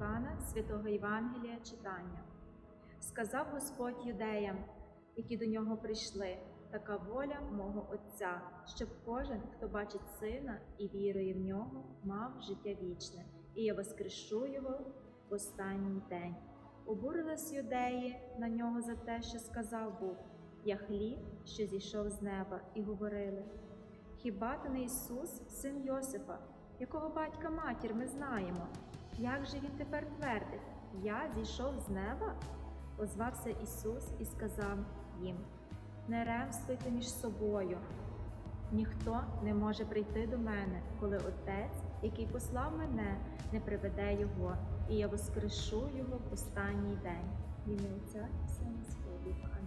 Іоанна, святого Євангелія читання. Сказав Господь юдеям, які до нього прийшли, така воля мого Отця, щоб кожен, хто бачить сина і вірує в нього, мав життя вічне, і я воскрешу його в останній день. Обурились юдеї на нього за те, що сказав був Я хліб, що зійшов з неба, і говорили: Хіба то не Ісус, син Йосифа, якого батька матір ми знаємо? Як же він тепер твердить? Я зійшов з неба? Озвався Ісус і сказав їм: Не ремствуйте між собою. Ніхто не може прийти до мене, коли Отець, який послав мене, не приведе його, і я воскрешу його в останній день. В ім'я Отця і Сина і